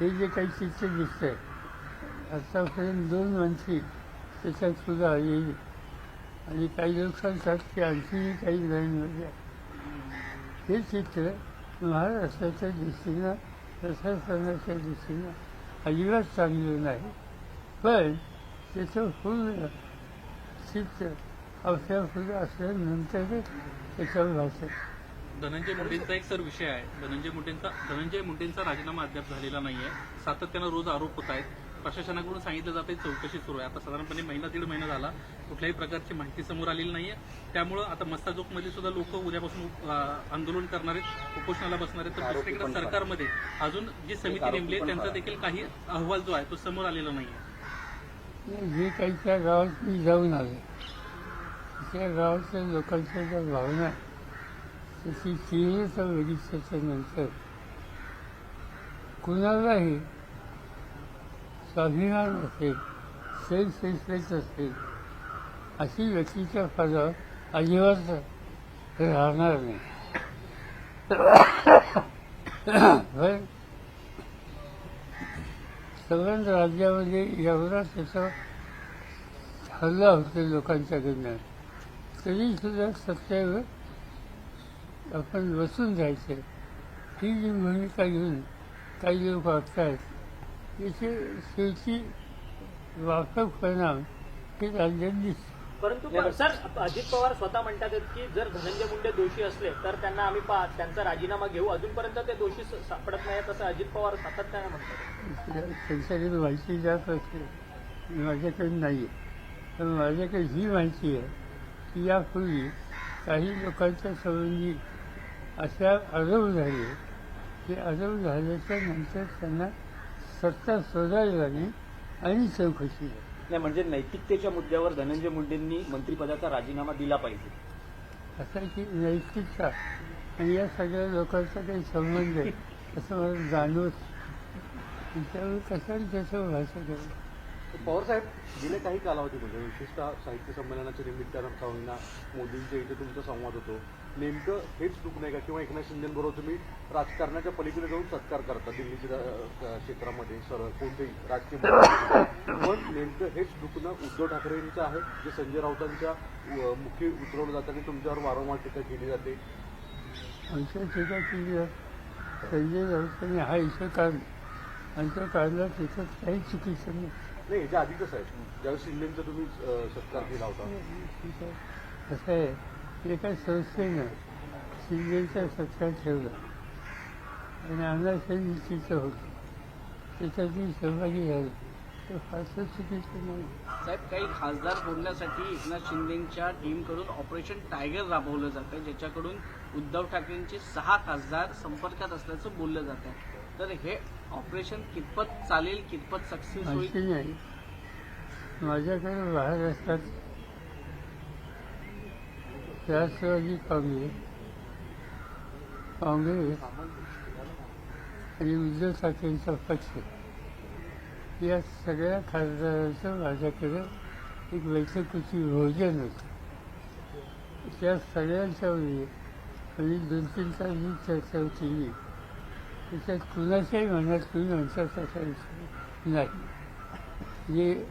हे जे काही चित्र दिसतंय आतापर्यंत दोन माणशी त्याच्यात सुद्धा येईल आणि काही लोक सांगतात की आणखीही काही नवीन होत्या हे चित्र महाराष्ट्राच्या दृष्टीनं प्रशासनाच्या दृष्टीनं अजिबात चांगलं नाही. पण त्याचं पूर्ण चित्र अवसर पुढे असल्यानंतरच त्याच्यावर भाषण धनंजय मुंडेंचा एक सर विषय आहे. धनंजय मुंडेंचा धनंजय मुंडेंचा राजीनामा अद्याप झालेला नाहीये. सातत्यानं रोज आरोप होत आहेत. प्रशासनाकडून सांगितलं जात आहे चौकशी सुरू आहे. आता साधारणपणे महिना दीड महिना झाला. कुठल्याही प्रकारची माहिती समोर आलेली नाहीये. त्यामुळं आता मस्ताजोगमध्ये सुद्धा लोक उद्यापासून आंदोलन करणार आहेत उपोषणाला बसणार आहेत. तर दुसरीकडे सरकारमध्ये अजून जी समिती नेमली आहे त्यांचा देखील काही अहवाल जो आहे तो समोर आलेला नाहीये. जे काही त्या गावात मी जाऊन आलो. त्या गावातल्या लोकांच्या ज्या भावना आहेत, तीव्रता बघितल्याच्या नंतर. कुणालाही स्वाभिमान असेल सेल्फ रिस्पेक्ट असेल अशी व्यक्तीच्या पदावर अजिबात राहणार नाही. पण सगळ्याच राज्यामध्ये एवढा त्याचा हल्ला होतो लोकांच्याकडनं तरी सुद्धा सत्तेवर आपण बसून जायचं. ही जी भूमिका घेऊन काही लोक वागतायत याचे शेवटी व्यापक परिणाम हे राज्यात दिसतो. परंतु सर अजित पवार स्वतः म्हणतात आहेत की जर धनंजय मुंडे दोषी असले तर त्यांना आम्ही त्यांचा राजीनामा घेऊ. अजूनपर्यंत ते दोषी सापडत नाहीत असं अजित पवार सातत्याने म्हणतात. त्यांच्याकडे माहिती जात असते. माझ्याकडे नाही. आहे पण माझ्याकडे ही माहिती आहे की यापूर्वी काही लोकांच्या संबंधी अशा आरोप झाले. की आरोप झाल्याच्यानंतर त्यांना सत्ता सोडायला लागली आणि चौकशी झाली. नाही म्हणजे नैतिकतेच्या मुद्द्यावर धनंजय मुंडेंनी मंत्रिपदाचा राजीनामा दिला पाहिजे. असं की नैतिकता आणि या सगळ्या लोकांचा काही संबंध आहे असं मला जाणवत त्याच्यावर कशाला त्याच्यावर भाषा पवार साहेब गेल्या काही कालावधीमध्ये विशेषतः साहित्य संमेलनाच्या निमित्तानं का होईना मोदींच्या इथे तुमचा संवाद होतो. नेमकं हेच चूक नाही का? किंवा एकनाथ शिंदेबरोबर तुम्ही राजकारणाच्या पलीकडे जाऊन सत्कार करता दिल्लीच्या क्षेत्रामध्ये सर कोणतेही राजकीय पण नेमकं हेच दुखणं उद्धव ठाकरेंचं आहे जे संजय राऊतांच्या अ, मुखी उतरवलं जातं आणि तुमच्यावर वारंवार टीका केली जाते? आमच्या टीका केली आहे. संजय राऊतांनी हा इशू काढला. आणि तो काढला त्याच्यात काही चुकीचं नाही. नाही याच्या आधी कसं आहे? ज्यावेळेस शिंदेचा तुम्ही सत्कार केला होता. ठीक आहे. कसं आहे एका संस्थेनं शिंदेचा सत्कार ठेवला. आणि अण्णासाहेब तिथं होतं. त्याच्यात मी सहभागी झालो. साहेब काही खासदार बोलण्यासाठी एकनाथ शिंदेच्या टीमकडून ऑपरेशन टायगर राबवलं जातं ज्याच्याकडून उद्धव ठाकरेंचे सहा खासदार संपर्कात असल्याचं बोललं जातं तर हे ऑपरेशन कितपत चालेल कितपत सक्सेस होईल? नाही. माझ्याकडे महाराष्ट्रात राष्ट्रवादी काँग्रेस काँग्रेस आणि उद्धव ठाकरेंचा पक्ष. या सगळ्या खासदारांचं माझ्याकडे एक बैठकीची भोजन होतं. त्या सगळ्यांच्या वेळी आणि दोन तीन तास जी चर्चा केली. त्याच्यात कुणाच्याही मनात कुणी म्हणतात असायचं नाही. जे